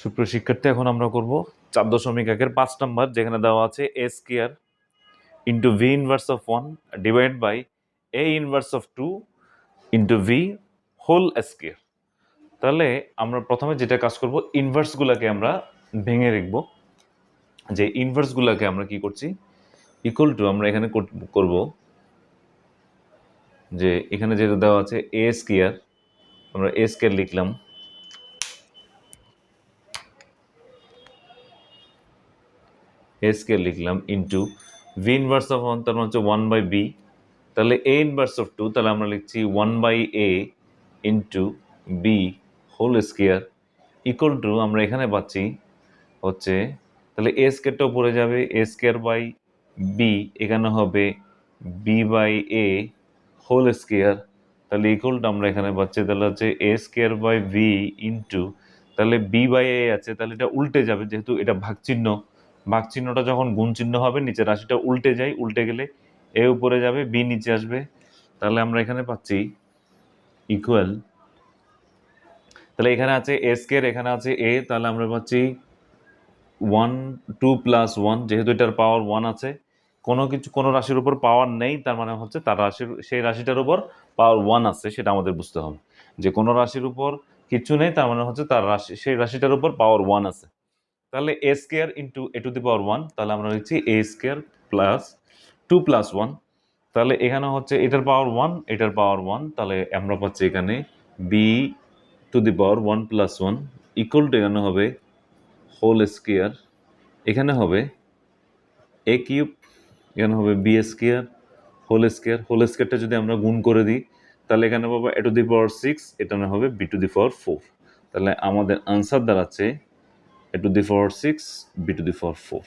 সুপ্রিয় শিক্ষার্থী, এখন আমরা করব চার দশমিক একের পাঁচ নাম্বার, যেখানে দেওয়া আছে A square into V inverse of one divide by A inverse of two into V whole square তাহলে আমরা প্রথমে যেটা কাজ করব ইনভার্সগুলোকে আমরা ভেঙে রাখব। যে ইনভার্সগুলোকে আমরা কি করছি ইকুয়াল টু আমরা এখানে করব যে এখানে যেটা দেওয়া আছে এ স্কোয়ার আমরা এ স্কোয়ার লিখলাম। এ স্কোয়ার লিখলাম into V inverse of one তার মানে হচ্ছে ওয়ান বাই বি তাহলে এ ইনভার্স অফ টু তাহলে আমরা লিখছি one by A into B whole square equal to আমরা এখানে পাচ্ছি হচ্ছে, তাহলে এ স্কোয়ারটাও পড়ে যাবে এ স্কোয়ার বাই বি এখানে হবে B by A whole square তাহলে ইকুয়াল টু আমরা এখানে পাচ্ছি, তাহলে হচ্ছে A square by V into তাহলে বি বাই এ আছে, তাহলে এটা উল্টে যাবে, যেহেতু এটা ভাগ ভাগ চিহ্নটা যখন গুণ চিহ্ন হবে নিচে রাশিটা উল্টে যায়, উল্টে গেলে এ উপরে যাবে, বি নিচে আসবে। তাহলে আমরা এখানে পাচ্ছি ইকুয়াল তাহলে এখানে আছে এ স্কোয়ার এখানে আছে এ তাহলে আমরা পাচ্ছি ওয়ান টু প্লাস ওয়ান যেহেতু এটার পাওয়ার ওয়ান আছে। কোনো কিছু, কোনো রাশির উপর পাওয়ার নেই, তার মানে হচ্ছে তার রাশির, সেই রাশিটার উপর পাওয়ার ওয়ান আছে, সেটা আমাদের বুঝতে হবে। যে কোনো রাশির উপর কিছু নেই, তার মানে হচ্ছে তার রাশি, সেই রাশিটার উপর পাওয়ার ওয়ান আছে। তাহলে A square into A to the power one তাহলে আমরা লিখছি A square plus two plus one তাহলে এখানে হচ্ছে এটার পাওয়ার ওয়ান এটার পাওয়ার ওয়ান তাহলে আমরা পাচ্ছি এখানে B to the power one plus one equal to এখানে হবে হোল স্কোয়ার এখানে হবে এ কিউব এখানে হবে B square whole square whole স্কোয়ারটা যদি আমরা গুণ করে দিই, তাহলে এখানে পাবো এ টু দি পাওয়ার সিক্স এটা হবে B to the power four তাহলে আমাদের আনসার দাঁড়াচ্ছে a to the power 6 b to the power 4